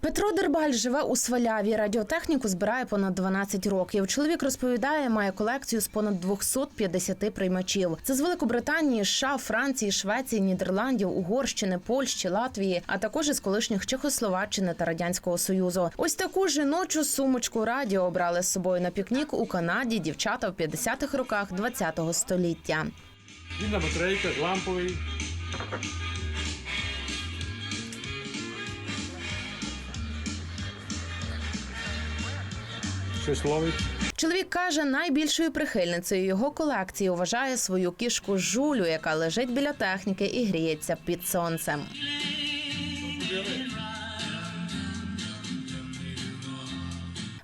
Петро Дербаль живе у Сваляві. Радіотехніку збирає понад 12 років. Чоловік розповідає, має колекцію з понад 250 приймачів. Це з Великобританії, США, Франції, Швеції, Нідерландів, Угорщини, Польщі, Латвії, а також із колишніх Чехословаччини та радянського союзу. Ось таку жіночу сумочку радіо обрали з собою на пікнік у Канаді. Дівчата в 50-х роках 20-го століття. Він батарейка, ламповий. Щось ловить. Чоловік каже, найбільшою прихильницею його колекції вважає свою кішку Жулю, яка лежить біля техніки і гріється під сонцем.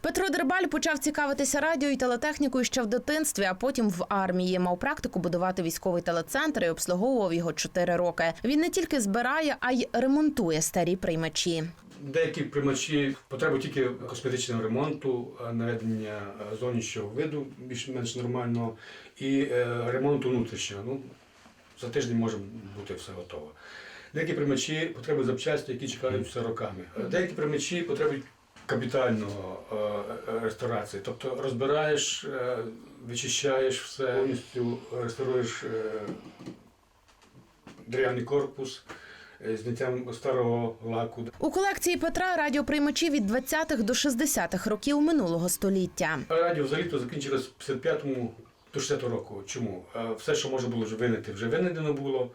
Петро Дербаль почав цікавитися радіо і телетехнікою ще в дитинстві, а потім в армії. Мав практику будувати військовий телецентр і обслуговував його чотири роки. Він не тільки збирає, а й ремонтує старі приймачі. Деякі приймачі потребують тільки косметичного ремонту, наведення е, зовнішнього виду більш-менш нормального і е, ремонту внутрішнього. Ну, за тиждень може бути все готово. Деякі приймачі потребують запчасті, які чекають все роками. Е, Деякі приймачі потребують капітального реставрації. Тобто розбираєш, е, вичищаєш все, повністю реставруєш е, дерев'яний корпус зняттям старого лаку. У колекції Петра радіоприймачі від 20-х до 60-х років минулого століття. Радіо взагалі-то закінчилось в 55-му до 60-го року. Чому? Е, Все, що може було вже винайти, вже винайдено було.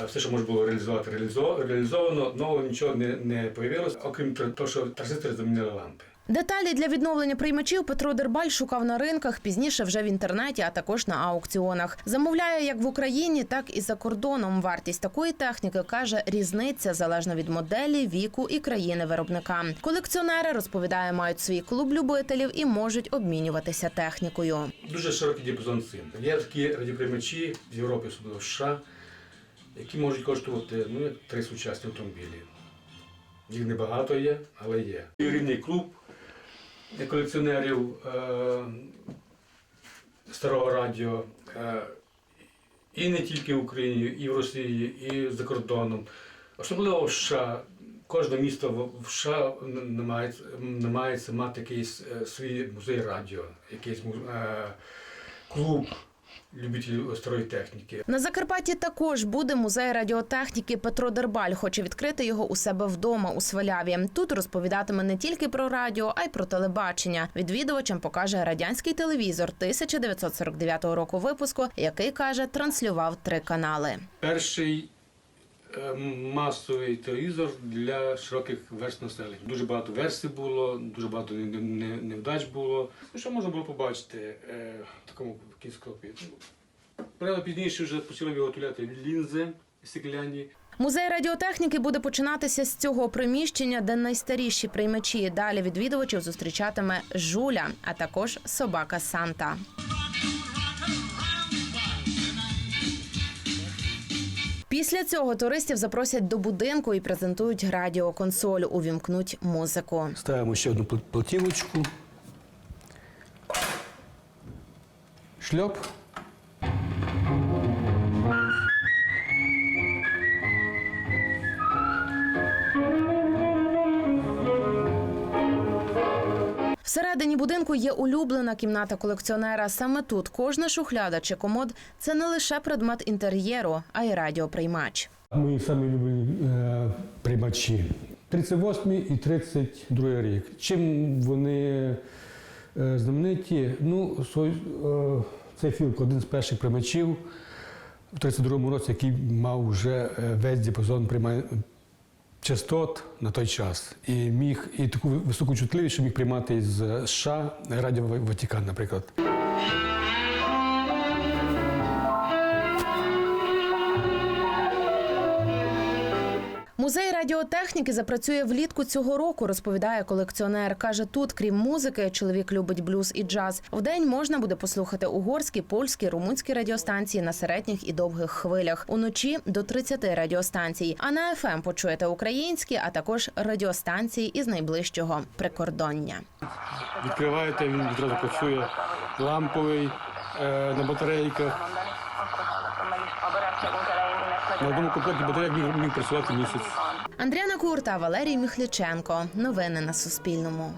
Е, Все, що можна було реалізувати, реалізо- реалізовано, нового нічого не, не появилось, окрім того, що транзистори замінили лампи. Деталі для відновлення приймачів Петро Дербаль шукав на ринках, пізніше вже в інтернеті, а також на аукціонах. Замовляє як в Україні, так і за кордоном. Вартість такої техніки каже, різниця залежно від моделі, віку і країни виробника. Колекціонери розповідає, мають свій клуб любителів і можуть обмінюватися технікою. Дуже широкий діапазон цін. Є такі радіоприймачі в Європі, особливо в США, які можуть коштувати ну, як три сучасні автомобілі. Їх небагато є, але є. І рівний клуб колекціонерів е- старого радіо. Е- і не тільки в Україні, і в Росії, і за кордоном. Особливо в США. Кожне місто в- в США намагається, намагається мати якийсь е, свій музей радіо, якийсь е, клуб любителів старої техніки. На Закарпатті також буде музей радіотехніки Петро Дербаль. Хоче відкрити його у себе вдома у Сваляві. Тут розповідатиме не тільки про радіо, а й про телебачення. Відвідувачам покаже радянський телевізор 1949 року випуску, який каже, транслював три канали. Перший масовий телевізор для широких верст населення. Дуже багато версій було, дуже багато не- не- невдач було. Ну, Що можна було побачити е, в такому кінскопі? Правда, пізніше вже почали виготовляти лінзи стекляні. Музей радіотехніки буде починатися з цього приміщення, де найстаріші приймачі. Далі відвідувачів зустрічатиме жуля, а також собака Санта. Після цього туристів запросять до будинку і презентують радіоконсоль, увімкнуть музику. Ставимо ще одну платівочку. Шльоп. Всередині будинку є улюблена кімната колекціонера. Саме тут кожна шухляда чи комод це не лише предмет інтер'єру, а й радіоприймач. Мої самі любимі е, приймачі. 38 і 32 рік. Чим вони е, знамениті? Ну, е, цей філк один з перших приймачів в 32 році, який мав вже весь діапазон частот на той час. І міг і таку високу чутливість, що міг приймати з США Радіо Ватікан, наприклад. Музей радіотехніки запрацює влітку цього року, розповідає колекціонер. Каже, тут, крім музики, чоловік любить блюз і джаз. Вдень можна буде послухати угорські, польські, румунські радіостанції на середніх і довгих хвилях. Уночі до 30 радіостанцій. А на ФМ почуєте українські, а також радіостанції із найближчого прикордоння. Відкриваєте, він відразу працює ламповий е, на батарейках. На одному комплекті батарейок міг працювати місяць. Андріана Курта, Валерій Міхліченко. Новини на Суспільному.